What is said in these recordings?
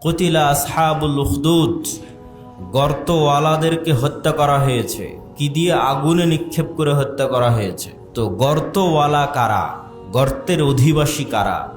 কতিলা আসহাবুল উখদুদ, গর্তওয়ালাদেরকে হত্যা করা হয়েছে। কি দিয়ে? আগুনে নিক্ষেপ করে হত্যা করা হয়েছে। তো গর্তওয়ালা কারা? গর্তের অধিবাসী কারা?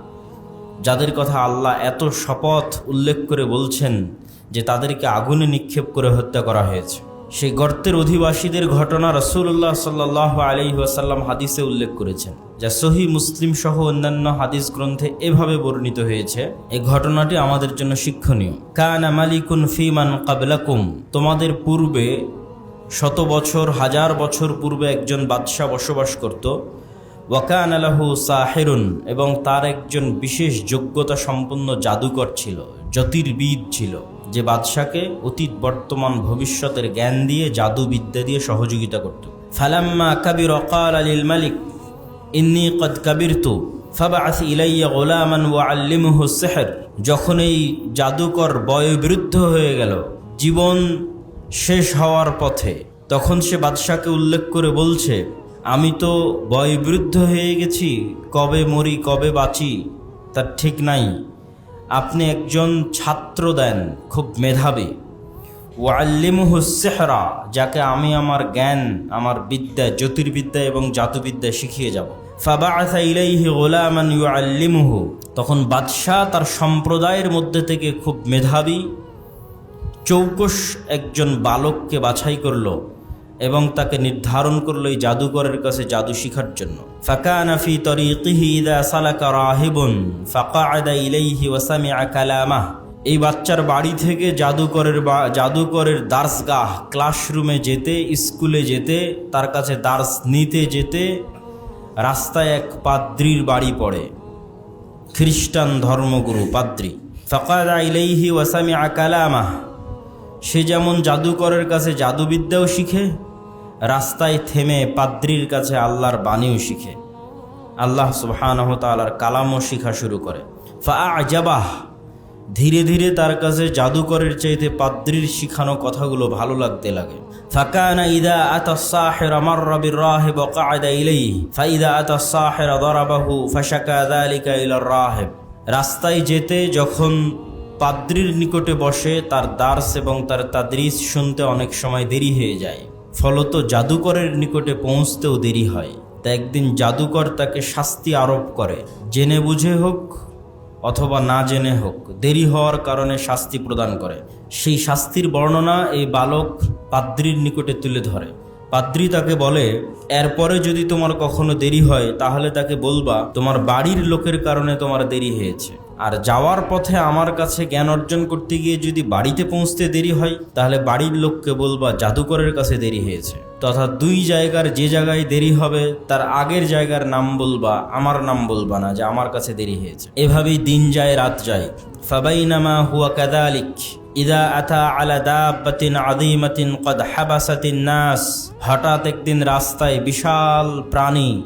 যাদের কথা আল্লাহ এত শপথ উল্লেখ করে বলছেন যে তাদেরকে আগুনে নিক্ষেপ করে হত্যা করা হয়েছে। সেই গর্তের অধিবাসীদের ঘটনা রসুল্লাহ সাল্লাহ আলি ওয়াসাল্লাম হাদিসে উল্লেখ করেছেন, যা সহি মুসলিম সহ অন্যান্য হাদিস গ্রন্থে এভাবে বর্ণিত হয়েছে এই ঘটনাটি আমাদের জন্য শিক্ষণীয়। কানা মালিকুন ফিমান কাবলাকুম। তোমাদের পূর্বে শত বছর, হাজার বছর পূর্বে একজন বাদশাহ বসবাস করত। ওয়াকান আলাহু সাহেরুন। এবং তার একজন বিশেষ যোগ্যতা সম্পন্ন জাদুকর ছিল, জ্যোতির্বিদ ছিল। যে বাদশাকে অতীত বর্তমান ভবিষ্যতের জ্ঞান দিয়ে, জাদুবিদ্যা দিয়ে সহযোগিতা করত। ফালাম্মা কাবির অকাল আলিল মালিক, ইন্নি কদ কাবির কাবিরতু ফাবাস ইলাইয়া গোলামান ওয়া আল্লিমুহু সেহের। যখন এই জাদুকর বয়োবৃদ্ধ হয়ে গেল, জীবন শেষ হওয়ার পথে, তখন সে বাদশাকে উল্লেখ করে বলছে, আমি তো বয়োবৃদ্ধ হয়ে গেছি, কবে মরি, কবে বাঁচি, তার ঠিক নাই। আপনি একজন ছাত্র দেন, খুব মেধাবী। ওয়াল্লিমুহু সেহরা, যাকে আমি আমার জ্ঞান, আমার বিদ্যা, জ্যোতির্বিদ্যা এবং জাদুবিদ্যা শিখিয়ে যাব। ফাবাআসা ইলাইহি গোলামান ইউআল্লিমুহু, তখন বাদশাহ তার সম্প্রদায়ের মধ্যে থেকে খুব মেধাবী, চৌকস একজন বালককে বাছাই করল। এবং তাকে নির্ধারণ করল এই জাদুকরের কাছে জাদু শিখার জন্য। ফাকানা ফি তরিকিহি ইদা সালাকা রাহিবুন, ফাকাআদা ইলাইহি ওয়া সামিআ কালামাহ। এই বাচ্চার বাড়ি থেকে জাদুকরের বা, জাদুকরের দার্সগাহ, ক্লাসরুমে যেতে, স্কুলে যেতে, তার কাছে দার্স নিতে যেতে রাস্তায় এক পাদ্রির বাড়ি পড়ে। খ্রিস্টান ধর্মগুরু পাদ্রি। ফকাদা ইলাইহি ওয়াসামি আকালামাহ সে যেমন জাদুকরের কাছে জাদুবিদ্যাও শিখে রাস্তায় থেমে পাদ্রির কাছে আল্লাহর বাণীও শিখে। আল্লাহ সুবাহানহতালার কালামও শিখা শুরু করে। ফা আজাবাহ ধীরে ধীরে তার কাছে জাদুকরের চাইতে পাদ্রির শিখানো কথাগুলো ভালো লাগতে লাগে। ইদা আমার কায়দা রাহেব। রাস্তায় যেতে যখন পাদ্রির নিকটে বসে, তার দার্স এবং তার তাদ্রিস শুনতে অনেক সময় দেরি হয়ে যায়। ফলত জাদুকরের নিকটে পৌঁছতেও দেরি হয়। তা একদিন জাদুকর তাকে শাস্তি আরোপ করে, জেনে বুঝে হোক অথবা না জেনে হোক, দেরি হওয়ার কারণে শাস্তি প্রদান করে। সেই শাস্তির বর্ণনা এই বালক পাদ্রির নিকটে তুলে ধরে। পাদ্রি তাকে বলে, এরপরে যদি তোমার কখনো দেরি হয়, তাহলে তাকে বলবা, তোমার বাড়ির লোকের কারণে তোমার দেরি হয়েছে। আর যাওয়ার পথে আমার কাছে জ্ঞান অর্জন করতে গিয়ে যদি বাড়িতে পৌঁছতে দেরি হয়, তাহলে বাড়ির লোককে বলবা, জাদুকরের কাছে দেরি হয়েছে। তথা দুই জায়গার যে জায়গায় দেরি হবে, তার আগের জায়গার নাম বলবা, আমার নাম বলবা না যে আমার কাছে দেরি হয়েছে। এভাবেই দিন যায়, রাত যায়। ফাবাইনামা হুয়া কাদালিক। ইদা আতা আলা দাব্বাতিন আদিমাতিন কদ হাবাসাতিন নাস। হঠাৎ একদিন রাস্তায় বিশাল প্রাণী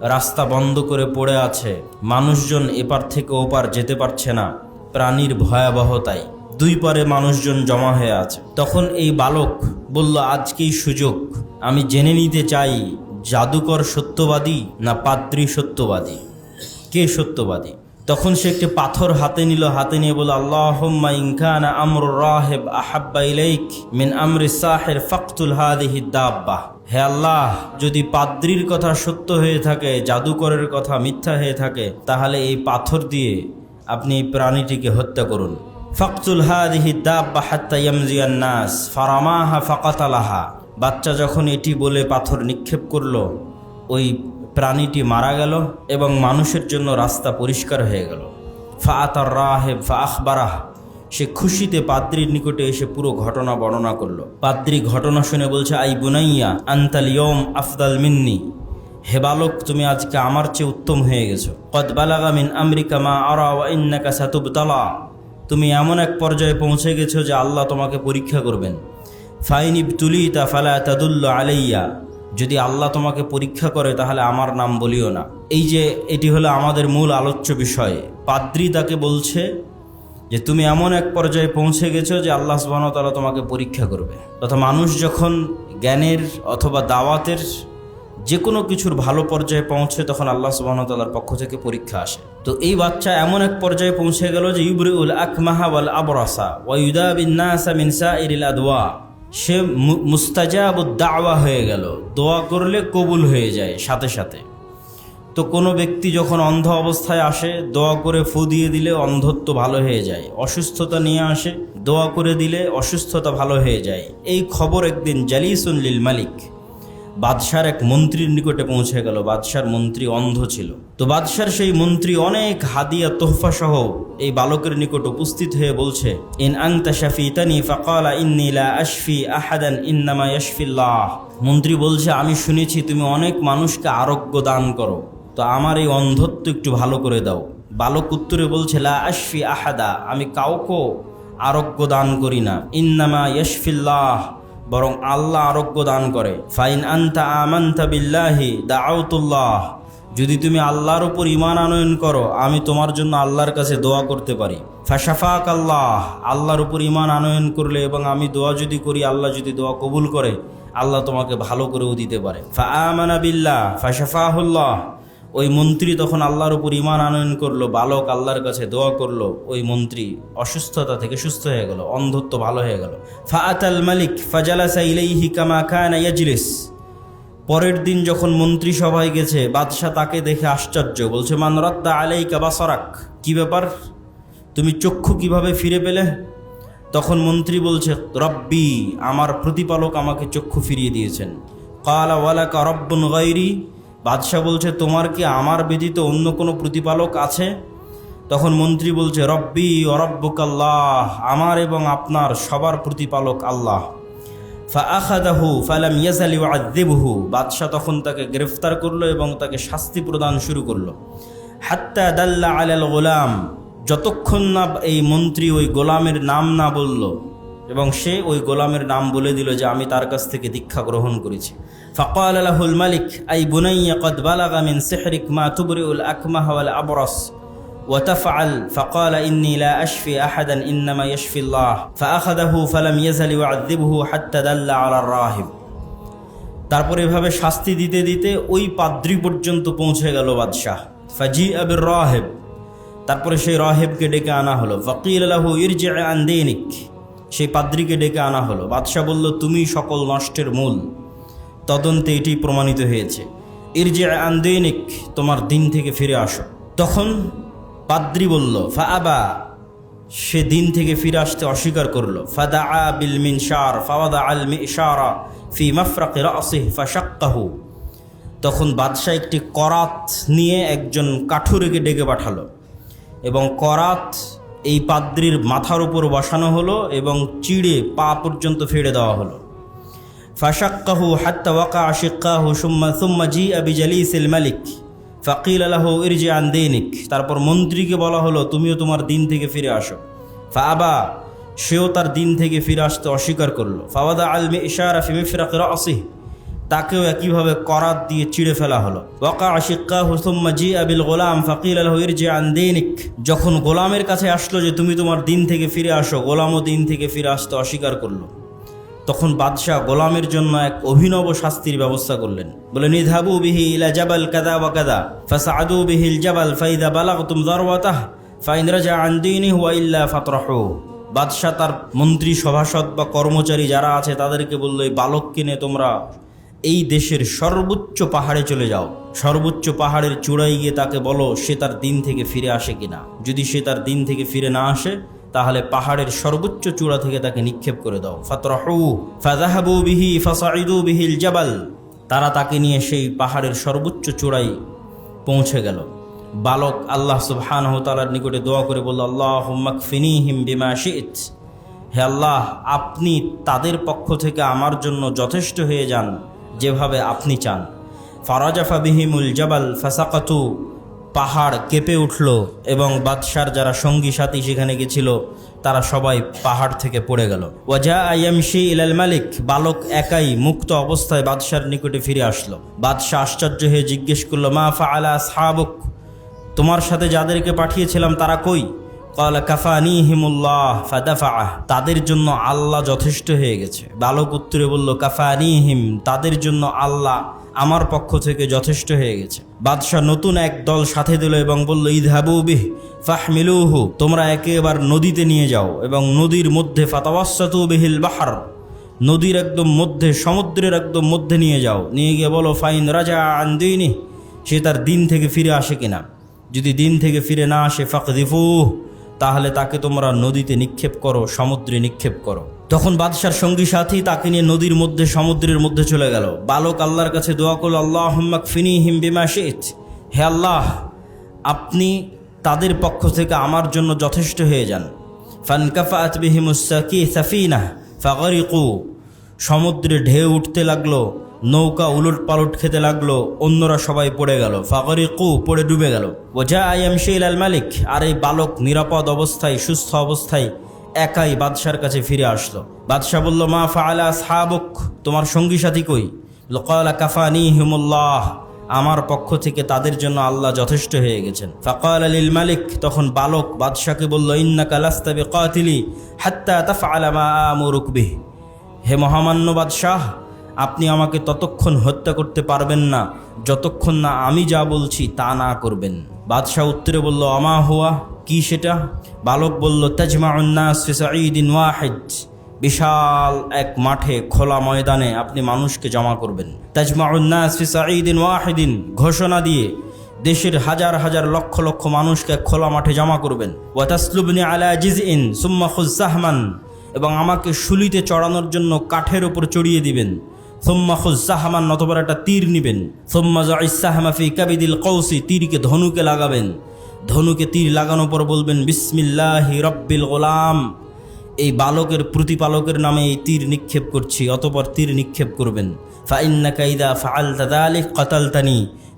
রাস্তা বন্ধ করে পড়ে আছে। মানুষজন এপার থেকে ওপার যেতে পারছে না। প্রাণীর ভয়াবহতায় দুই পারে মানুষজন জমা হয়ে আছে। তখন এই বালক বলল, আজকেই সুযোগ। আমি জেনে নিতে চাই, জাদুকর সত্যবাদী না পাদ্রী সত্যবাদী? কে সত্যবাদী? তখন সে একটি পাথর হাতে নিল, হাতে নিয়ে বলল, আল্লাহুম্মা ইনকানা আমর রাহেব আহাব্বা ইলাইক মিন আমরি সাহের ফাকতুল হাদিহি দাব্বাহ হে আল্লাহ, যদি পাদ্রির কথা সত্য হয়ে থাকে, জাদুকরের কথা মিথ্যা হয়ে থাকে, তাহলে এই পাথর দিয়ে আপনি এই প্রাণীটিকে হত্যা করুন। ফাকতুল হাদিহি দাব্বা হাত্তা ইয়ামজিয়ান নাস, ফারামাহা ফাকাতালাহা। বাচ্চা যখন এটি বলে পাথর নিক্ষেপ করল, ওই প্রাণীটি মারা গেল এবং মানুষের জন্য রাস্তা পরিষ্কার হয়ে গেল। ফা আতার রাহেব ফা আখবারাহ সে খুশিতে পাদ্রির নিকটে এসে পুরো ঘটনা বর্ণনা করল। পাদ্রি ঘটনা শুনে বলছে, আই বুনাইয়া, আন্তাল ইয়ম আফদাল মিন্নি। হে বালক, তুমি আজকে আমার চেয়ে উত্তম হয়ে গেছো। কদ বালাগা মিন আমেরিকা মা আরা ইন্নাকা সাতুবতালা। তুমি এমন এক পর্যায়ে পৌঁছে গেছো যে আল্লাহ তোমাকে পরীক্ষা করবেন। ফাইনিব তুলিতা ফালা তাদুল্ল আলাইয়া। যদি আল্লাহ তোমাকে পরীক্ষা করে, তাহলে আমার নাম বলিও না। এই যে, এটি হলো আমাদের মূল আলোচ্য বিষয়। পাদ্রি তাকে বলছে যে, তুমি এমন এক পর্যায়ে পৌঁছে গেছো যে আল্লাহ সুবাহতালা তোমাকে পরীক্ষা করবে। তথা মানুষ যখন জ্ঞানের অথবা দাওয়াতের যে কোনো কিছুর ভালো পর্যায়ে পৌঁছে, তখন আল্লাহ সুবাহতাল্লার পক্ষ থেকে পরীক্ষা আসে। তো এই বাচ্চা এমন এক পর্যায়ে পৌঁছে গেল যে ইবরিউল আকমাহা ওয়াল আবরাসা ওয়াইদা বিন্নাসা মিনসা ইরিল আদওয়া। সে মু- মুস্তাজাবুদ দাওয়া হয়ে গেল। দোয়া করলে কবুল হয়ে যায় সাথে সাথে। তো কোনো ব্যক্তি যখন অন্ধ অবস্থায় আসে, দোয়া করে ফু দিয়ে দিলে অন্ধত্ব ভালো হয়ে যায়, অসুস্থতা নিয়ে আসে, দোয়া করে দিলে অসুস্থতা ভালো হয়ে যায়। এই খবর একদিন জালিসুন লিল মালিক। বাদশার এক মন্ত্রীর নিকটে পৌঁছে গেল, বাদশার মন্ত্রী অন্ধ ছিল। তো বাদশার সেই মন্ত্রী অনেক হাদিয়া তোহফা সহ এই বালকের নিকট উপস্থিত হয়ে বলছে, ইন আংতা শাফিতানি ফাকালা ইন্নি লা আশফি আহাদান ইন্নামা ইয়াশফিল্লাহ। মন্ত্রী বলছে, আমি শুনেছি তুমি অনেক মানুষকে আরোগ্য দান করো, তো আমার এই অন্ধত্ব একটু ভালো করে দাও। বালক উত্তরে বলছে, লা আশফি আহাদা, আমি কাউকে আরোগ্য দান করি না। ইন্নামা ইয়াশফিল্লাহ। বরং আল্লাহ আরোগ্য দান করে। ফাইন আন্তা আমান্তা বিল্লাহি দাউতুল্লাহ যদি তুমি আল্লাহর উপর ইমান আনয়ন করো, আমি তোমার জন্য আল্লাহর কাছে দোয়া করতে পারি। ফাশাফাক আল্লাহ আল্লাহর উপর ইমান আনয়ন করলে এবং আমি দোয়া যদি করি, আল্লাহ যদি দোয়া কবুল করে, আল্লাহ তোমাকে ভালো করেও দিতে পারে। ফা আমানা বিল্লাহ, ফাশাফাহুল্লাহ। ওই মন্ত্রী তখন আল্লাহর উপর ইমান আনয়ন করল, বালক আল্লাহর কাছে দোয়া করল, ওই মন্ত্রী অসুস্থতা থেকে সুস্থ হয়ে গেল, অন্ধত্ব ভালো হয়ে গেল। ফাআতাল মালিক ফাজালাসা ইলাইহি কামা কানা ইয়াজলিস। পরের দিন যখন মন্ত্রী সভায় গেছে, বাদশাহ তাকে দেখে আশ্চর্য, বলছে, মান রাদ্দা আলাইকা বাসারাক? কি ব্যাপার? তুমি চক্ষু কীভাবে ফিরে পেলে? তখন মন্ত্রী বলছে, রব্বি, আমার প্রতিপালক আমাকে চক্ষু ফিরিয়ে দিয়েছেন। কালা ওয়ালাকা রব্বুন গাইরি বাদশাহ বলছে, তোমার কি আমার ব্যতীত অন্য কোনো প্রতিপালক আছে? তখন মন্ত্রী বলছে, রব্বি অরব্বুকাল্লাহ আমার এবং আপনার সবার প্রতিপালক আল্লাহ। ফাআখাদাহু ফালাম ইয়াজালি ওয়াদ্দিবহু বাদশাহ তখন তাকে গ্রেফতার করল এবং তাকে শাস্তি প্রদান শুরু করল। হাত্তা দাল্লা আলাল গোলাম, যতক্ষণ না এই মন্ত্রী ওই গোলামের নাম না বলল এবং সে ওই গোলামের নাম বলে দিল যে আমি তার কাছ থেকে দীক্ষা গ্রহণ করেছি فقال له الملك أي بني قد بلغ من سحرك ما تبرئ الأكمه والأبرص وتفعل فقال إني لا أشفي أحدا إنما يشفي الله فأخذه فلم يزل يعذبه حتى دل على الراهب তারপর এভাবে শাস্তি দিতে দিতে ওই পাদ্রি পর্যন্ত পৌঁছে গেল বাদশাহ ফাজি আবির রাহেব তারপরে সেই রাহেবকে ডেকে আনা হলো ফকিল আলাহু ইরজে আন্দেনিক সেই পাদ্রিকে ডেকে আনা হলো। বাদশাহ বলল, তুমি সকল নষ্টের মূল। তদন্তে এটি প্রমাণিত হয়েছে। ইরজে আন্দেনিক তোমার দিন থেকে ফিরে আসো। তখন পাদ্রি বলল, ফা আবা। সে দিন থেকে ফিরে আসতে অস্বীকার করল। ফাদা আ বিল মিনশার, ফাওয়াদা আল মিশারা ফি মাফরাকে রাসিহ ফাশাক্কাহু। তখন বাদশাহ একটি করাত নিয়ে একজন কাঠুরেকে ডেকে পাঠালো এবং করাত এই পাদ্রির মাথার উপর বসানো হলো এবং চিড়ে পা পর্যন্ত ফেড়ে দেওয়া হলো। ফাশাক্কাহু হাত্তা ওয়াকা আশিক্কাহু সুম্মা সুম্মা জি আবি জালিসিল মালিক। ফাকিল আলাহ ইরজি আন দিনিক। তারপর মন্ত্রীকে বলা হলো, তুমিও তোমার দিন থেকে ফিরে আসো। ফাবা সেও তার দিন থেকে ফিরে আসতে অস্বীকার করল। ফাওয়াদা আলমে ইশারা ফিমিফিরাক রাসিহ। তাকেও একইভাবে করাত দিয়ে চিড়ে ফেলা হলো। ওয়াকা আশিক্কা হুসুম্মা জি আবিল গোলাম, ফাকিল আল ইরজি আন দিনিক। যখন গোলামের কাছে আসলো যে তুমি তোমার দিন থেকে ফিরে আসো, গোলামও দিন থেকে ফিরে আসতে অস্বীকার করল। তখন বাদশাহ গোলামের জন্য এক অভিনব শাস্তির ব্যবস্থা করলেন। বলে নিধাবু বিহি ইলা জাবাল কাদা ওয়া কাদা ফাসাদু বিহিল জাবাল ফাইদা বালাগতুম দারওয়াতাহ ফাইন রাজা আন দীনিহি ওয়া ইল্লা ফাতরাহু। বাদশাহ তার মন্ত্রী, সভাসদ বা কর্মচারী যারা আছে তাদেরকে বলল, এই বালক কিনে তোমরা এই দেশের সর্বোচ্চ পাহাড়ে চলে যাও। সর্বোচ্চ পাহাড়ের চূড়ায় গিয়ে তাকে বলো, সে তার দিন থেকে ফিরে আসে কিনা। যদি সে তার দিন থেকে ফিরে না আসে, তাহলে পাহাড়ের সর্বোচ্চ চূড়া থেকে তাকে নিক্ষেপ করে দাও। ফাতরাহু বিহি ফাসাইদু বিহিল জাবাল। তারা তাকে নিয়ে সেই পাহাড়ের সর্বোচ্চ চূড়ায় পৌঁছে গেল। বালক আল্লাহ সুবহানাহু তাআলার নিকটে দোয়া করে বলল আল্লাহ মাকফিনিহিম বিমা শিত। হে আল্লাহ, আপনি তাদের পক্ষ থেকে আমার জন্য যথেষ্ট হয়ে যান। যেভাবে আপনি চান। ফারাজাফা বিহিমুল জাবাল ফাসাকাতু, পাহাড় কেঁপে উঠল এবং বাদশার যারা সঙ্গী সাথী সেখানে গেছিল, তারা সবাই পাহাড় থেকে পড়ে গেল। ওয়াজা আইয়ামশি ইলাল মালিক, বালক একাই মুক্ত অবস্থায় বাদশার নিকটে ফিরে আসলো। বাদশাহ আশ্চর্য হয়ে জিজ্ঞেস করল, মা ফা আলা সাহাবুক তোমার সাথে যাদেরকে পাঠিয়েছিলাম তারা কই? কলা কাফানি হিমুল্লাহ ফাদাফা তাদের জন্য আল্লাহ যথেষ্ট হয়ে গেছে। বালক উত্তরে বলল কাফানি হিম তাদের জন্য আল্লাহ আমার পক্ষ থেকে যথেষ্ট হয়ে গেছে। বাদশাহ নতুন এক দল সাথে দিল এবং বলল ঈদ হাবু বিহ, ফাহমিলুহু, তোমরা একে এবার নদীতে নিয়ে যাও এবং নদীর মধ্যে ফাতাওয়াসাতু বিহিল বাহার, নদীর একদম মধ্যে, সমুদ্রের একদম মধ্যে নিয়ে যাও। নিয়ে গিয়ে বলো ফাইন রাজা আন্দিনী সে তার দিন থেকে ফিরে আসে কিনা? যদি দিন থেকে ফিরে না আসে ফাকদিফু তাহলে তাকে তোমরা নদীতে নিক্ষেপ করো, সমুদ্রে নিক্ষেপ করো। তখন বাদশার সঙ্গী সাথী তাকে নিয়ে নদীর মধ্যে, সমুদ্রের মধ্যে চলে গেল। বালক আল্লাহর কাছে দোয়া করল আল্লাহ হম্মাক ফিনি হিম বিমা শেথ হে আল্লাহ, আপনি তাদের পক্ষ থেকে আমার জন্য যথেষ্ট হয়ে যান। ফানকাফাত বিহিমুসাকি সাফিনা ফাগরিকু। সমুদ্রে ঢেউ উঠতে লাগল নৌকা উলট পালট খেতে লাগল, অন্যরা সবাই পড়ে গেল। ফাগরি কু পড়ে ডুবে গেল। ওজা আইএম শেল আল মালিক, আর এই বালক নিরাপদ অবস্থায়, সুস্থ অবস্থায় একাই বাদশার কাছে ফিরে আসলো। বাদশাহ বলল, মা ফাআলা সাহাবক তোমার সঙ্গী সাথী কই? লোকালা, কাফানি হিমুল্লাহ। আমার পক্ষ থেকে তাদের জন্য আল্লাহ যথেষ্ট হয়ে গেছেন। ফাকাল আলিল মালিক, তখন বালক বাদশাকে বলল ইন্না কালাস্তাবি কাতিলি হাত্তা তাফআলা মা আমুরুক বিহ। হে মহামান্য বাদশাহ আপনি আমাকে ততক্ষণ হত্যা করতে পারবেন না, যতক্ষণ না আমি যা বলছি তা না করবেন। বাদশাহ উত্তরে বলল আমা হুয়া? কি সেটা? বালক বলল তাজমাউন্নাস ফি সাঈদিন ওয়াহিদ। বিশাল এক মাঠে, খোলা ময়দানে আপনি মানুষকে জমা করবেন। তাজমাউন্নাস ফি সাঈদিন ওয়াহিদিন। ঘোষণা দিয়ে দেশের হাজার হাজার লক্ষ লক্ষ মানুষকে খোলা মাঠে জমা করবেন। ওয়াতাসলুবনি আলা জিজইন সুম্মা খুজাহমান এবং আমাকে শুলিতে চড়ানোর জন্য কাঠের ওপর চড়িয়ে দিবেন। সোম্মা খুজাহমান নতবার একটা তীর নিবেন। সোম্মা জাইসাহমা ফি কাবিদিল কৌসি তীরকে ধনুকে লাগাবেন। ধনুকে তীর লাগানোর পর বলবেন, বিসমিল্লাহি রব্বিল গোলাম। এই বালকের প্রতিপালকের নামে এই তীর নিক্ষেপ করছি, অতপর তীর নিক্ষেপ করবেন। ফাইন্না কাইদা ফাআল তাদালিক কতালতানি,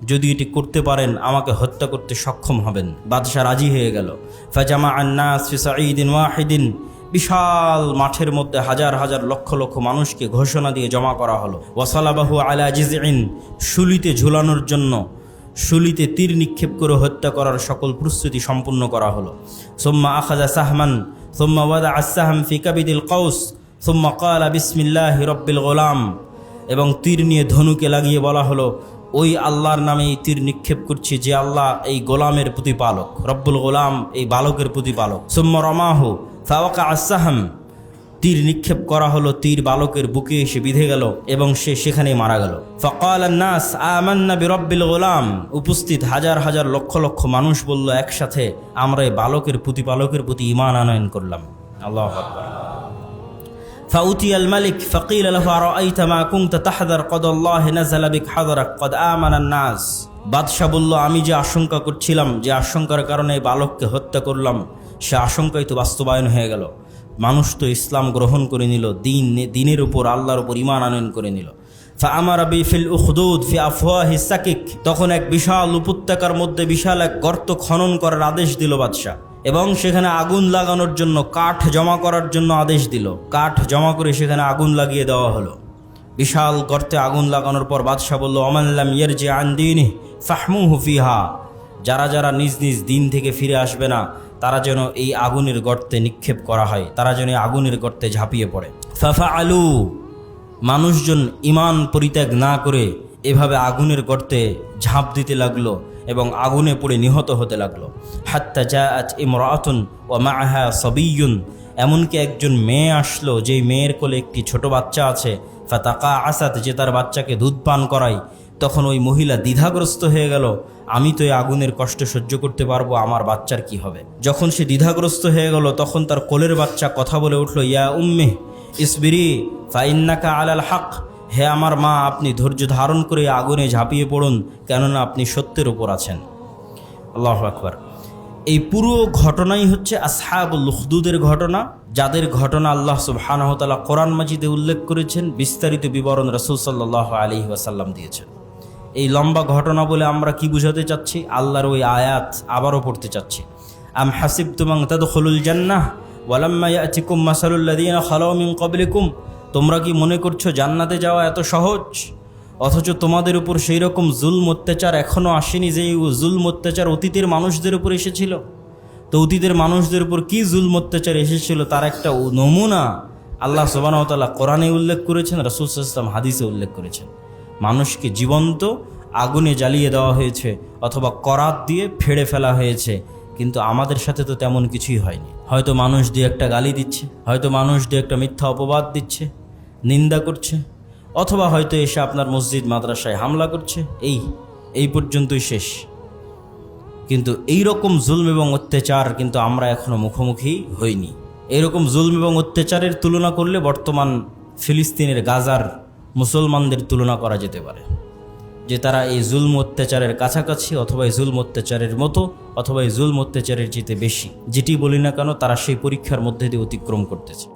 যদি এটি করতে পারেন, আমাকে হত্যা করতে সক্ষম হবেন। বাদশাহ রাজি হয়ে গেল। ফাজামা আন্নাস ফি সাঈদিন ওয়াহিদিন বিশাল মাঠের মধ্যে হাজার হাজার লক্ষ লক্ষ মানুষকে ঘোষণা দিয়ে জমা করা হলো। ওয়াসালাবাহু আলা জিজইন শুলিতে ঝুলানোর জন্য শুলিতে তীর নিক্ষেপ করে হত্যা করার সকল প্রস্তুতি সম্পূর্ণ করা হলো। সোম্মা আখাজা সাহমান, সোম্মা ওয়াদা আসাহাম ফি কাবিদিল কৌস সোম্মা কালা বিসমিল্লাহ রব্বিল গোলাম। এবং তীর নিয়ে ধনুকে লাগিয়ে বলা হলো, ওই আল্লাহর নামে এই তীর নিক্ষেপ করছি যে আল্লাহ এই গোলামের প্রতিপালক। রব্বুল গোলাম এই বালকের প্রতিপালক। সোম্মা রমাহু ফাওয়াকা আসাহাম তীর নিক্ষেপ করা হলো তীর বালকের বুকে এসে বিধে গেল এবং সে সেখানেই মারা গেল ফকাল নাস আমান্না বিরব্বিল গোলাম উপস্থিত হাজার হাজার লক্ষ লক্ষ মানুষ বলল একসাথে আমরা এই বালকের প্রতিপালকের প্রতি ইমান আনয়ন করলাম আল্লাহ আকবার فأتي الملك فقيل له أرأيت ما كنت تحذر قد الله نزل بك حذرك قد آمن الناس বাদশাহ বলল আমি যে আশঙ্কা করছিলাম যে আশঙ্কার কারণে এই বালককে হত্যা করলাম সে আশঙ্কাই তো বাস্তবায়ন হয়ে গেল। মানুষ তো ইসলাম গ্রহণ করে নিল, দিন দিনের উপর আল্লাহর উপর ইমান আনয়ন করে নিল। ফা আমার আবি ফিল উখদুদ ফি আফওয়াহি সাকিক। তখন এক বিশাল উপত্যকার মধ্যে বিশাল এক গর্ত খনন করার আদেশ দিল বাদশাহ। এবং সেখানে আগুন লাগানোর জন্য কাঠ জমা করার জন্য আদেশ দিল। কাঠ জমা করে সেখানে আগুন লাগিয়ে দেওয়া হলো। বিশাল গর্তে আগুন লাগানোর পর বাদশাহ বলল অমাল্লাম ইয়ের যে আন্দিনী ফাহমু হুফিহা যারা যারা নিজ নিজ দিন থেকে ফিরে আসবে না তারা যেন এই আগুনের গর্তে নিক্ষেপ করা হয়, তারা যেন আগুনের গর্তে ঝাঁপিয়ে পড়ে। ফাফা আলু মানুষজন ইমান পরিত্যাগ না করে এভাবে আগুনের গর্তে ঝাঁপ দিতে লাগল এবং আগুনে পড়ে নিহত হতে লাগল। হাত্তা যা আজ ইমরাতুন ও মাহা সবিয়ুন, এমনকি একজন মেয়ে আসলো, যেই মেয়ের কোলে একটি ছোট বাচ্চা আছে। ফাতাকা আসাদ যে তার বাচ্চাকে দুধ পান করায় তখন ওই মহিলা দ্বিধাগ্রস্ত হয়ে গেল, আমি তো এই আগুনের কষ্ট সহ্য করতে পারব, আমার বাচ্চার কি হবে? যখন সে দ্বিধাগ্রস্ত হয়ে গেল, তখন তার কোলের বাচ্চা কথা বলে উঠল, ইয়া উম্মে, ইসবিরি, ফাইন্নাকা আলাল হক। হে আমার মা, আপনি ধৈর্য ধারণ করে আগুনে ঝাঁপিয়ে পড়ুন, কেননা আপনি সত্যের ওপর আছেন। আল্লাহ আকবার। এই পুরো ঘটনাই হচ্ছে আসহাবুল লুখদুদের ঘটনা, যাদের ঘটনা আল্লাহ সুবহানাহতালা কোরআন মাজিদে উল্লেখ করেছেন, বিস্তারিত বিবরণ রসুল সাল্লাহ আলী ওয়াসাল্লাম দিয়েছেন। এই লম্বা ঘটনা বলে আমরা কি বুঝাতে চাচ্ছি? আল্লাহর ওই আয়াত আবারও পড়তে চাচ্ছি। আম হাসিব তুমাং তাদখুলুল জান্নাহ ওয়ালাম্মা ইয়াতিকুম মাসালুল্লাযীনা খালাউ মিন ক্বাবলিকুম। তোমরা কি মনে করছ জান্নাতে যাওয়া এত সহজ? অথচ তোমাদের উপর সেই রকম জুলম অত্যাচার এখনও আসেনি যে জুলম অত্যাচার অতীতের মানুষদের উপর এসেছিল? তো অতীতের মানুষদের উপর কি জুলম অত্যাচার এসেছিল তার একটা নমুনা আল্লাহ সুবাহতাল্লাহ কোরআনে উল্লেখ করেছেন, রসুল ইসলাম হাদিসে উল্লেখ করেছেন। মানুষকে জীবন্ত আগুনে জ্বালিয়ে দেওয়া হয়েছে অথবা করাত দিয়ে ফেড়ে ফেলা হয়েছে। কিন্তু আমাদের সাথে তো তেমন কিছুই হয়নি। হয়তো মানুষ দিয়ে একটা গালি দিচ্ছে, হয়তো মানুষ দিয়ে একটা মিথ্যা অপবাদ দিচ্ছে, নিন্দা করছে, অথবা হয়তো এসে আপনার মসজিদ মাদ্রাসায় হামলা করছে। এই এই পর্যন্তই শেষ। কিন্তু এই রকম জুলম এবং অত্যাচার কিন্তু আমরা এখনও মুখোমুখি হইনি। এরকম জুলম এবং অত্যাচারের তুলনা করলে বর্তমান ফিলিস্তিনের গাজার মুসলমানদের তুলনা করা যেতে পারে। যে তারা এই জুলম অত্যাচারের কাছাকাছি অথবা এই জুলম অত্যাচারের মতো অথবা এই জুলম অত্যাচারের চেয়ে বেশি। যেটি বলি না কেন, তারা সেই পরীক্ষার মধ্যে দিয়ে অতিক্রম করতেছে।